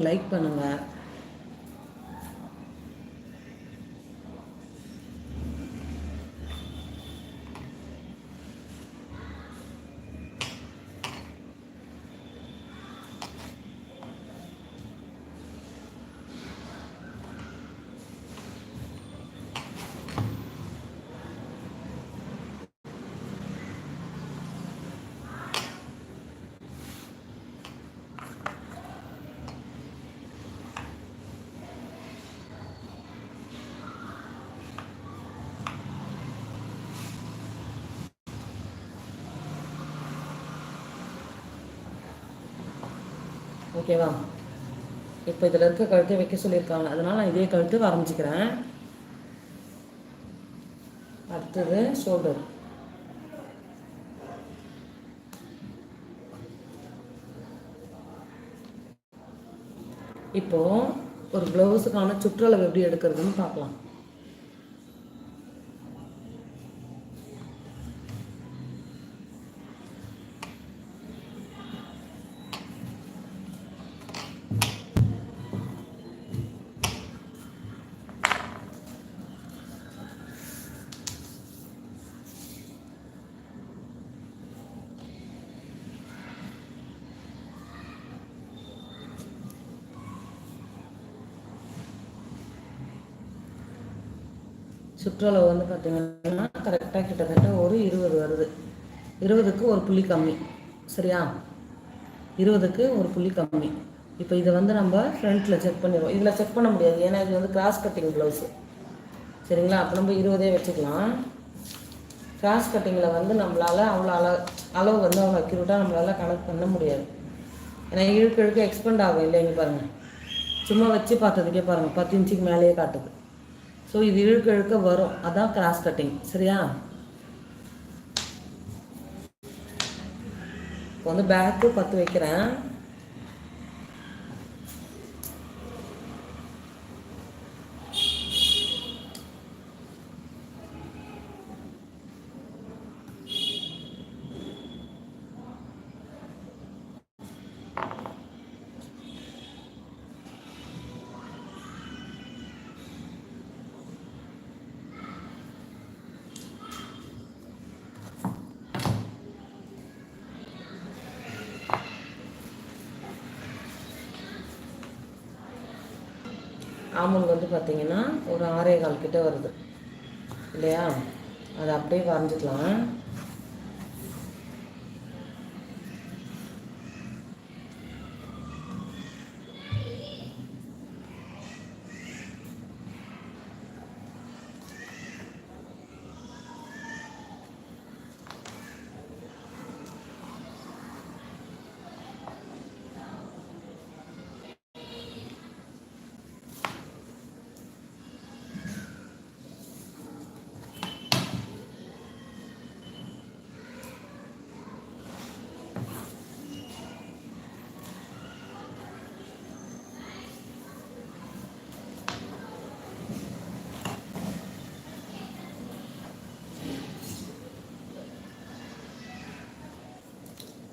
Like பண்ணுங்கள் ஓகேவா? இப்போ இதில் இருக்க கழுத்தை வைக்க சொல்லியிருக்காங்க. அதனால் நான் இதே கழுத்து வரைஞ்சிக்கிறேன் அடுத்தது ஷோல்டர் இப்போ ஒரு ப்ளவுஸுக்கான சுற்றளவு எப்படி எடுக்கிறதுன்னு பார்க்கலாம். சுற்றளவு வந்து பார்த்திங்கன்னா கரெக்டாக கிட்டத்தட்ட ஒரு இருபது வருது. இருபதுக்கு ஒரு புள்ளி கம்மி. சரியா? இருபதுக்கு ஒரு புள்ளி கம்மி. இப்போ இதை வந்து நம்ம ஃப்ரண்ட்டில் செக் பண்ணிடுவோம் இதில் செக் பண்ண முடியாது. ஏன்னா இது வந்து கிராஸ் கட்டிங் ப்ளவுஸு சரிங்களா? அப்போ நம்ம இருபதே வச்சுக்கலாம். கிராஸ் கட்டிங்கில் வந்து நம்மளால் அவ்வளோ அளவு அளவு வந்து அவ்வளோ அக்யூரேட்டாக நம்மளால் கணக்கு பண்ண முடியாது. ஏன்னா இழுக்க இழுக்க எக்ஸ்பெண்ட் ஆகும் இல்லைங்க பாருங்கள் சும்மா வச்சு பார்த்ததுக்கே பாருங்கள் பத்து இன்ச்சுக்கு மேலேயே காட்டுது. ஸோ இது இழுக்க இழுக்க வரும். அதான் கிராஸ் கட்டிங் சரியா? இப்போ வந்து பேக்கு பத்து வைக்கிறேன். ஆமன் வந்து பார்த்தீங்கன்னா ஒரு ஆறே கால் கிட்ட வருது. இல்லையா? அதை அப்படியே வரைஞ்சிக்கலாம்.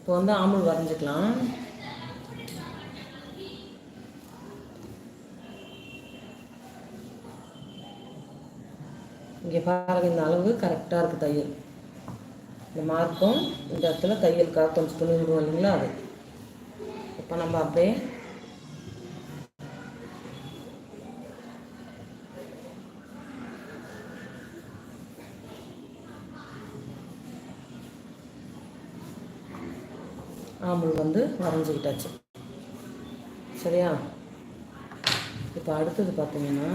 இப்போ வந்து ஆமல் வரைஞ்சிக்கலாம். இங்கே பாருங்க இந்த அளவு கரெக்டாக இருக்குது தையல். இந்த மார்க்கும் இந்த இடத்துல தையல் கொஞ்சம் துணி விடுவோம் இல்லைங்களா அது? இப்போ நம்ம அப்படியே ஆம்பிள் வந்து வரைஞ்சிக்கிட்டாச்சு. சரியா? இப்போ அடுத்தது பார்த்தீங்கன்னா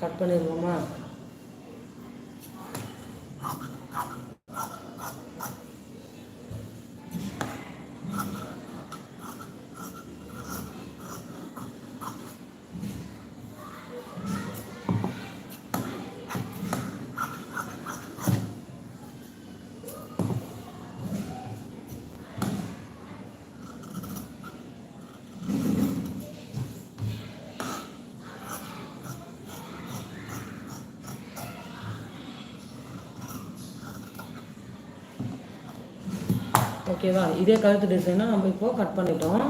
கட் பண்ணிடுவோமா? ஓகேவா? இதே கழுத்து டிசைனை நம்ம இப்போ கட் பண்ணிட்டோம்.